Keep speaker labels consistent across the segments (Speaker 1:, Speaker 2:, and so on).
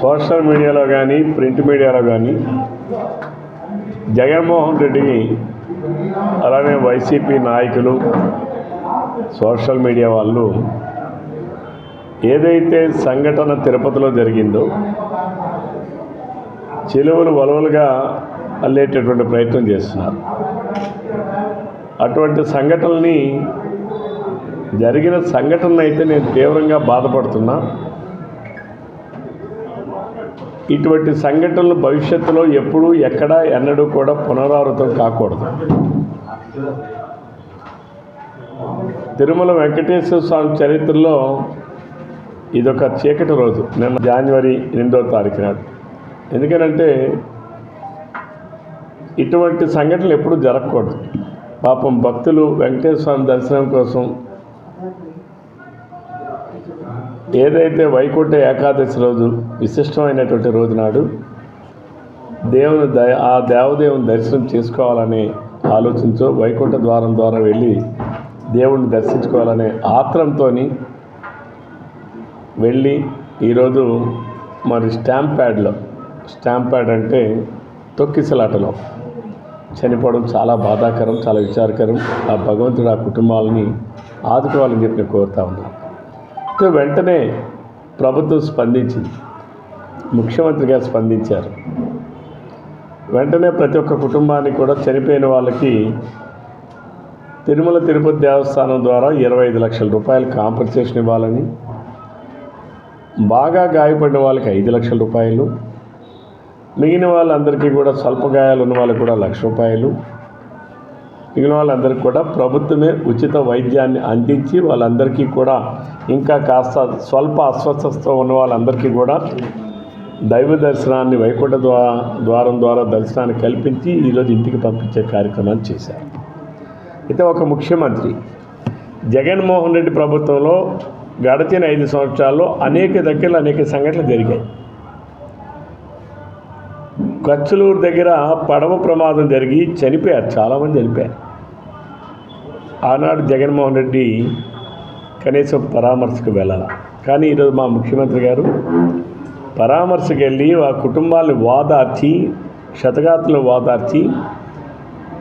Speaker 1: Social మీడియాలో కానీ print మీడియాలో కానీ జగన్మోహన్ రెడ్డిని అలానే వైసీపీ నాయకులు సోషల్ మీడియా వాళ్ళు ఏదైతే సంఘటన తిరుపతిలో జరిగిందో చెలువలు వలవలుగా అల్లేటటువంటి ప్రయత్నం చేస్తున్నారు. అటువంటి సంఘటనని జరిగిన సంఘటన అయితే నేను తీవ్రంగా బాధపడుతున్నా. ఇటువంటి సంఘటనలు భవిష్యత్తులో ఎప్పుడూ ఎక్కడ ఎన్నడూ కూడా పునరావృతం కాకూడదు. తిరుమల వెంకటేశ్వర స్వామి చరిత్రలో ఇదొక చీకటి రోజు నిన్న జనవరి రెండో తారీఖు నాడు. ఎందుకనంటే ఇటువంటి సంఘటనలు ఎప్పుడూ జరగకూడదు. పాపం భక్తులు వెంకటేశ్వర స్వామి దర్శనం కోసం ఏదైతే వైకుంఠ ఏకాదశి రోజు విశిష్టమైనటువంటి రోజు నాడు దేవుని దయ ఆ దేవదేవుని దర్శనం చేసుకోవాలనే ఆలోచించో వైకుంఠ ద్వారం ద్వారా వెళ్ళి దేవుణ్ణి దర్శించుకోవాలనే ఆత్రంతో వెళ్ళి ఈరోజు మరి స్టాంప్ ప్యాడ్లో స్టాంప్ ప్యాడ్ అంటే తొక్కిసలాటలో చనిపోవడం చాలా బాధాకరం చాలా విచారకరం. ఆ భగవంతుడు ఆ కుటుంబాలని ఆదుకోవాలని చెప్పి నేను కోరుతా ఉన్నాను. వెంటనే ప్రభుత్వం స్పందించింది. ముఖ్యమంత్రి గారు స్పందించారు. వెంటనే ప్రతి ఒక్క కుటుంబానికి కూడా చనిపోయిన వాళ్ళకి తిరుమల తిరుపతి దేవస్థానం ద్వారా ఇరవై ఐదు లక్షల రూపాయలు కాంపన్సేషన్ ఇవ్వాలని బాగా గాయపడిన వాళ్ళకి ఐదు లక్షల రూపాయలు మిగిలిన వాళ్ళందరికీ కూడా స్వల్ప గాయాలు ఉన్న వాళ్ళకి కూడా లక్ష రూపాయలు మిగిలిన వాళ్ళందరికీ కూడా ప్రభుత్వమే ఉచిత వైద్యాన్ని అందించి వాళ్ళందరికీ కూడా ఇంకా కాస్త స్వల్ప అస్వస్థత ఉన్న వాళ్ళందరికీ కూడా దైవ దర్శనాన్ని వైకుంఠ ద్వా ద్వారం ద్వారా దర్శనాన్ని కల్పించి ఈరోజు ఇంటికి పంపించే కార్యక్రమాన్ని చేశారు. అయితే ఒక ముఖ్యమంత్రి జగన్మోహన్ రెడ్డి ప్రభుత్వంలో గడిచిన ఐదు సంవత్సరాల్లో అనేక దగ్గరలో అనేక సంఘటనలు జరిగాయి. కచ్చలూరు దగ్గర పడవ ప్రమాదం జరిగి చనిపోయారు. చాలామంది చనిపోయారు. ఆనాడు జగన్మోహన్ రెడ్డి కనీసం పరామర్శకు వెళ్ళాల. కానీ ఈరోజు మా ముఖ్యమంత్రి గారు పరామర్శకు వెళ్ళి ఆ కుటుంబాన్ని వాదార్చి శతగాతులు వాదార్చి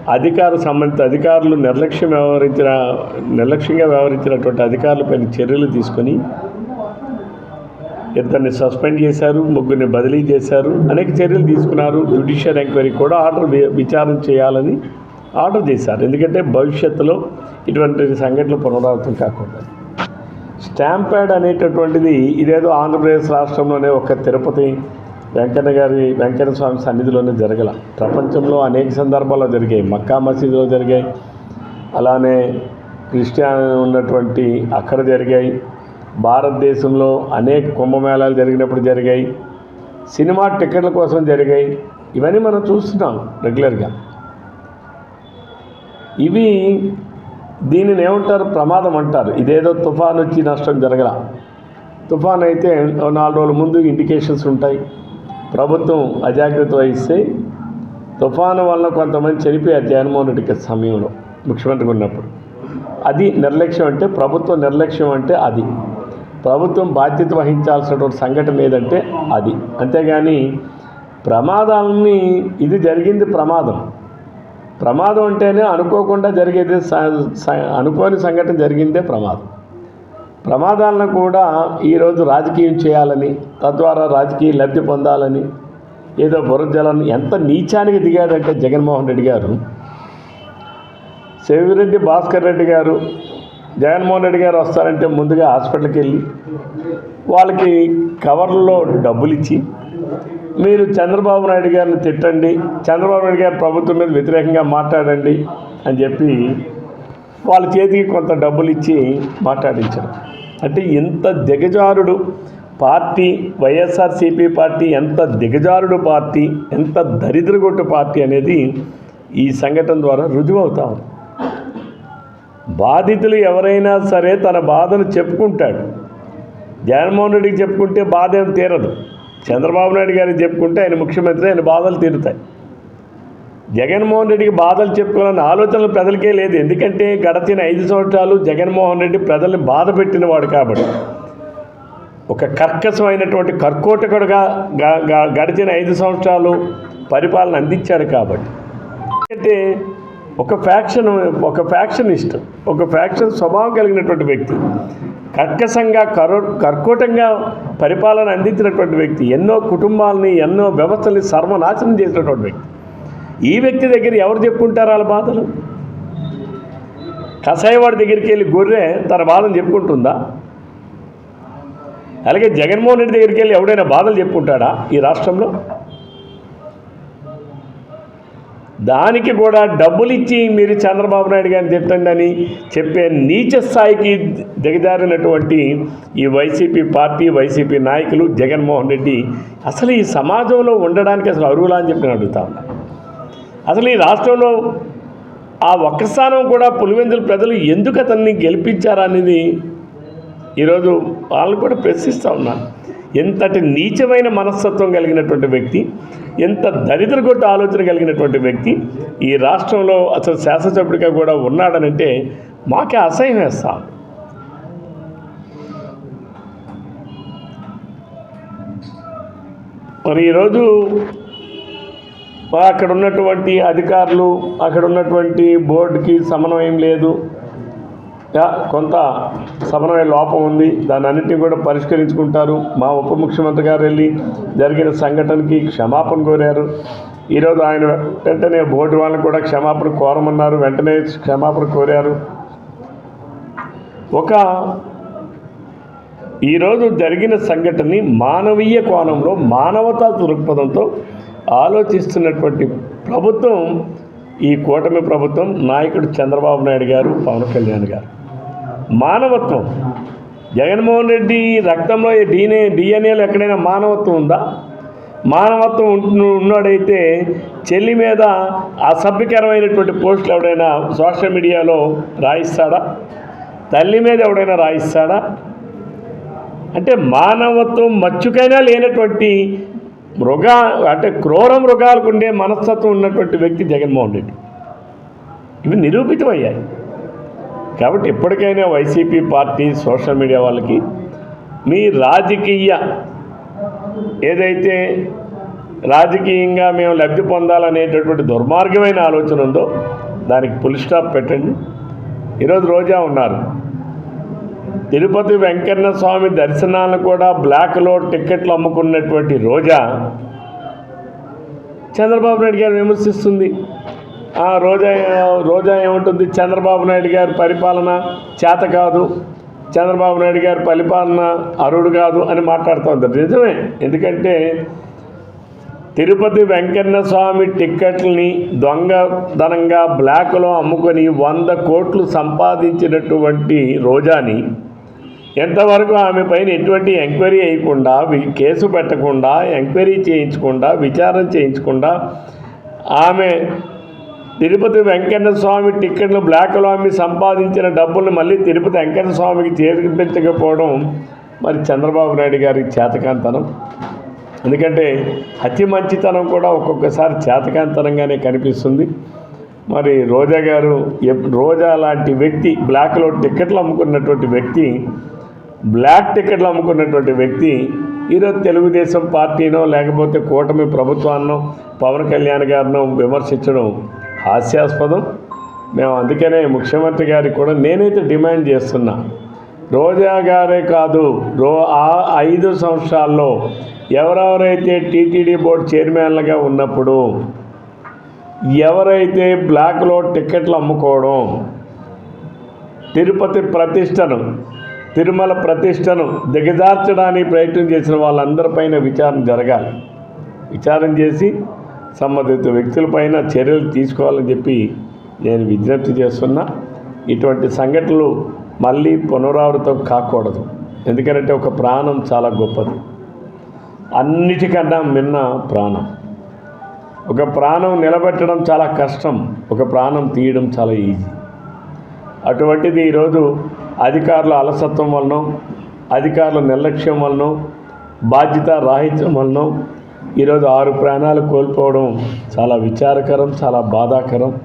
Speaker 1: అధికార సంబంధిత అధికారులు నిర్లక్ష్యం వ్యవహరించిన నిర్లక్ష్యంగా వ్యవహరించినటువంటి అధికారులపైన చర్యలు తీసుకొని ఇద్దరిని సస్పెండ్ చేశారు ముగ్గురిని బదిలీ చేశారు అనేక చర్యలు తీసుకున్నారు. జ్యుడిషియల్ ఎంక్వైరీ కూడా ఆర్డర్ విచారణ చేయాలని ఆర్డర్ చేశారు. ఎందుకంటే భవిష్యత్తులో ఇటువంటి సంఘటనలు పునరావృతం కాకుండా. స్టాంప్ ప్యాడ్ అనేటటువంటిది ఇదేదో ఆంధ్రప్రదేశ్ రాష్ట్రంలోనే ఒక తిరుపతి వెంకన్న గారి వెంకన్న స్వామి సన్నిధిలోనే జరగల. ప్రపంచంలో అనేక సందర్భాల్లో జరిగాయి. మక్కా మసీదులో జరిగాయి. అలానే క్రిస్టియన్ ఉన్నటువంటి అక్కడ జరిగాయి. భారతదేశంలో అనేక కుంభమేళాలు జరిగినప్పుడు జరిగాయి. సినిమా టికెట్ల కోసం జరిగాయి. ఇవన్నీ మనం చూస్తున్నాం రెగ్యులర్గా. ఇవి దీనిని ఏమంటారు? ప్రమాదం అంటారు. ఇదేదో తుఫాన్ వచ్చి నష్టం జరగల. తుఫాన్ అయితే నాలుగు రోజుల ముందు ఇండికేషన్స్ ఉంటాయి. ప్రభుత్వం అజాగ్రత్త వహిస్తే తుఫాను వల్ల కొంతమంది చనిపోయారు జగన్మోహన్ రెడ్డికి సమయంలో ముఖ్యమంత్రిగా ఉన్నప్పుడు. అది నిర్లక్ష్యం అంటే ప్రభుత్వం నిర్లక్ష్యం అంటే అది. ప్రభుత్వం బాధ్యత వహించాల్సినటువంటి సంఘటన ఏదంటే అది. అంతేగాని ప్రమాదాలని ఇది జరిగింది ప్రమాదం. ప్రమాదం అంటేనే అనుకోకుండా జరిగేది స- అనుకోని సంఘటన జరిగిందే ప్రమాదం. ప్రమాదాలను కూడా ఈరోజు రాజకీయం చేయాలని తద్వారా రాజకీయ లబ్ధి పొందాలని ఏదో బురజలను ఎంత నీచానికి దిగాడంటే జగన్మోహన్ రెడ్డి గారు శివిరెడ్డి భాస్కర్ రెడ్డి గారు జగన్మోహన్ రెడ్డి గారు వస్తారంటే ముందుగా హాస్పిటల్కి వెళ్ళి వాళ్ళకి కవర్లో డబ్బులు ఇచ్చి మీరు చంద్రబాబు నాయుడు గారిని తిట్టండి చంద్రబాబు నాయుడు గారి ప్రభుత్వం మీద వ్యతిరేకంగా మాట్లాడండి అని చెప్పి వాళ్ళ చేతికి కొంత డబ్బులు ఇచ్చి మాట్లాడించారు. అంటే ఇంత దిగజారుడు పార్టీ వైఎస్ఆర్సీపీ పార్టీ ఎంత దిగజారుడు పార్టీ ఎంత దరిద్రగొట్టు పార్టీ అనేది ఈ సంఘటన ద్వారా రుజువవుతా ఉంది. బాధితులు ఎవరైనా సరే తన బాధను చెప్పుకుంటాడు. జగన్మోహన్ రెడ్డికి చెప్పుకుంటే బాధ ఏం తీరదు. చంద్రబాబు నాయుడు గారికి చెప్పుకుంటే ఆయన ముఖ్యమంత్రి ఆయన బాధలు తీరుతాయి. జగన్మోహన్ రెడ్డికి బాధలు చెప్పుకోవాలన్న ఆలోచనలు ప్రజలకే లేదు. ఎందుకంటే గడచిన ఐదు సంవత్సరాలు జగన్మోహన్ రెడ్డి ప్రజల్ని బాధ పెట్టినవాడు కాబట్టి. ఒక కర్కశమైనటువంటి కర్కోటకుడుగా గడిచిన ఐదు సంవత్సరాలు పరిపాలన అందించాడు కాబట్టి. ఎందుకంటే ఒక ఫ్యాక్షన్ ఒక ఫ్యాక్షనిస్ట్ ఒక ఫ్యాక్షన్ స్వభావం కలిగినటువంటి వ్యక్తి కర్కశంగా కరో కర్కోటంగా పరిపాలన అందించినటువంటి వ్యక్తి ఎన్నో కుటుంబాలని ఎన్నో వ్యవస్థల్ని సర్వనాశనం చేసినటువంటి వ్యక్తి. ఈ వ్యక్తి దగ్గర ఎవరు చెప్పుకుంటారు వాళ్ళ బాధలు? కషాయవాడి దగ్గరికి వెళ్ళి గొర్రె తన బాధను చెప్పుకుంటుందా? అలాగే జగన్మోహన్ రెడ్డి దగ్గరికి వెళ్ళి ఎవడైనా బాధలు చెప్పుకుంటాడా ఈ రాష్ట్రంలో? దానికి కూడా డబ్బులు ఇచ్చి మీరు చంద్రబాబు నాయుడు గారిని తిట్టండి అని చెప్పే నీచ స్థాయికి దిగజారినటువంటి ఈ వైసీపీ పార్టీ వైసీపీ నాయకులు జగన్మోహన్ రెడ్డి అసలు ఈ సమాజంలో ఉండడానికి అసలు అరువులా అని చెప్పి నేను అడుగుతా ఉన్నా. అసలు ఈ రాష్ట్రంలో ఆ ఒక్క స్థానం కూడా పులివెందుల ప్రజలు ఎందుకు అతన్ని గెలిపించారనేది ఈరోజు వాళ్ళు కూడా ప్రశ్నిస్తూ ఉన్నారు ఎంతటి నీచమైన మనస్తత్వం కలిగినటువంటి వ్యక్తి ఎంత దరిద్ర కొట్టు ఆలోచన కలిగినటువంటి వ్యక్తి ఈ రాష్ట్రంలో అసలు శాసనసభ్యుడిగా కూడా ఉన్నాడనంటే మాకే అసహ్యం వేస్తాం మరి ఈరోజు అక్కడ ఉన్నటువంటి అధికారులు అక్కడ ఉన్నటువంటి బోర్డుకి సమన్వయం లేదు. కొంత సమన్వయ లోపం ఉంది. దాని అన్నింటినీ కూడా పరిష్కరించుకుంటారు. మా ఉప ముఖ్యమంత్రి గారు వెళ్ళి జరిగిన సంఘటనకి క్షమాపణ కోరారు. ఈరోజు ఆయన వెంటనే బోర్డు వాళ్ళని కూడా క్షమాపణ కోరమన్నారు. వెంటనే క్షమాపణ కోరారు. ఒక ఈరోజు జరిగిన సంఘటనని మానవీయ కోణంలో మానవతా దృక్పథంతో ఆలోచిస్తున్నటువంటి ప్రభుత్వం ఈ కూటమి ప్రభుత్వం నాయకుడు చంద్రబాబు నాయుడు గారు పవన్ కళ్యాణ్ గారు. మానవత్వం. జగన్మోహన్ రెడ్డి రక్తంలో డిఎన్ఏ డిఎన్ఏలో ఎక్కడైనా మానవత్వం ఉందా? మానవత్వం ఉంటు- ఉన్నాడైతే చెల్లి మీద అసభ్యకరమైనటువంటి పోస్టులు ఎవడైనా సోషల్ మీడియాలో రాయిస్తాడా? తల్లి మీద ఎవడైనా రాయిస్తాడా? అంటే మానవత్వం మచ్చుకైనా లేనటువంటి మృగ అంటే క్రూర మృగాలకు ఉండే మనస్తత్వం ఉన్నటువంటి వ్యక్తి జగన్మోహన్ రెడ్డి. ఇవి నిరూపితమయ్యాయి. కాబట్టి ఎప్పటికైనా వైసీపీ పార్టీ సోషల్ మీడియా వాళ్ళకి మీ రాజకీయ ఏదైతే రాజకీయంగా మేము లబ్ధి పొందాలనేటటువంటి దుర్మార్గమైన ఆలోచన ఉందో దానికి పులి స్టాప్ పెట్టండి. ఈరోజు రోజా ఉన్నారు. తిరుపతి వెంకన్న స్వామి దర్శనాలను కూడా బ్లాక్లో టిక్కెట్లు అమ్ముకున్నటువంటి రోజా చంద్రబాబు నాయుడు గారు విమర్శిస్తుంది. రోజా రోజా ఏముంటుంది? చంద్రబాబు నాయుడు గారి పరిపాలన చేత కాదు. చంద్రబాబు నాయుడు గారి పరిపాలన అరుడు కాదు అని మాట్లాడుతుంది నిజమే. ఎందుకంటే తిరుపతి వెంకన్న స్వామి టిక్కెట్లని దొంగదనంగా బ్లాక్లో అమ్ముకొని వంద కోట్లు సంపాదించినటువంటి రోజాని ఎంతవరకు ఆమె పైన ఎటువంటి ఎంక్వైరీ వేయకుండా కేసు పెట్టకుండా ఎంక్వైరీ చేయించకుండా విచారణ చేయించకుండా ఆమె తిరుపతి వెంకన్న స్వామి టిక్కెట్లు బ్లాక్లో అమ్మి సంపాదించిన డబ్బులను మళ్ళీ తిరుపతి వెంకన్న స్వామికి చేర్పించకపోవడం మరి చంద్రబాబు నాయుడు గారి చేతకాంతనం. ఎందుకంటే అతి మంచితనం కూడా ఒక్కొక్కసారి చేతకాంతనంగానే కనిపిస్తుంది. మరి రోజా గారు ఎప్- రోజా లాంటి వ్యక్తి బ్లాక్లో టిక్కెట్లు అమ్ముకున్నటువంటి వ్యక్తి బ్లాక్ టికెట్లు అమ్ముకున్నటువంటి వ్యక్తి ఈరోజు తెలుగుదేశం పార్టీనో లేకపోతే కూటమి ప్రభుత్వాన్నో పవన్ కళ్యాణ్ గారినో విమర్శించడం హాస్యాస్పదం. మేము అందుకనే ముఖ్యమంత్రి గారికి కూడా నేనైతే డిమాండ్ చేస్తున్నా. రోజా గారే కాదు రో ఆ ఐదు సంవత్సరాల్లో ఎవరెవరైతే టీటీడీ బోర్డు చైర్మన్లుగా ఉన్నప్పుడు ఎవరైతే బ్లాక్లో టిక్కెట్లు అమ్ముకోవడం తిరుపతి ప్రతిష్టను తిరుమల ప్రతిష్టను దిగజార్చడానికి ప్రయత్నం చేసిన వాళ్ళందరిపైన విచారణ జరగాలి. విచారణ చేసి సంబంధిత వ్యక్తులపైన చర్యలు తీసుకోవాలని చెప్పి నేను విజ్ఞప్తి చేస్తున్నా. ఇటువంటి సంఘటనలు మళ్ళీ పునరావృతం కాకూడదు. ఎందుకంటే ఒక ప్రాణం చాలా గొప్పది. అన్నిటికన్నా మిన్న ప్రాణం. ఒక ప్రాణం నిలబెట్టడం చాలా కష్టం. ఒక ప్రాణం తీయడం చాలా ఈజీ. అటువంటిది ఈరోజు అధికారుల అలసత్వం వలన అధికారుల నిర్లక్ష్యం వలన బాధ్యత రాహిత్యం వలన ఈరోజు ఆరు ప్రాణాలు కోల్పోవడం చాలా విచారకరం చాలా బాధాకరం.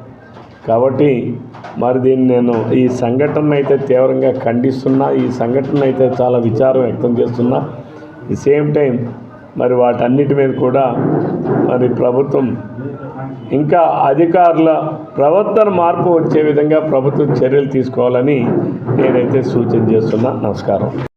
Speaker 1: కాబట్టి మరి దీన్ని నేను ఈ సంఘటన అయితే తీవ్రంగా ఖండిస్తున్నా ఈ సంఘటన అయితే చాలా విచారం వ్యక్తం చేస్తున్నా. ఈ సేమ్ టైం మరి వాటన్నిటి మీద కూడా మరి ప్రభుత్వం ఇంకా అధికారుల ప్రవర్తన మార్పు వచ్చే విధంగా ప్రభుత్వం చర్యలు తీసుకోవాలని నేనైతే సూచన చేస్తున్నా. నమస్కారం.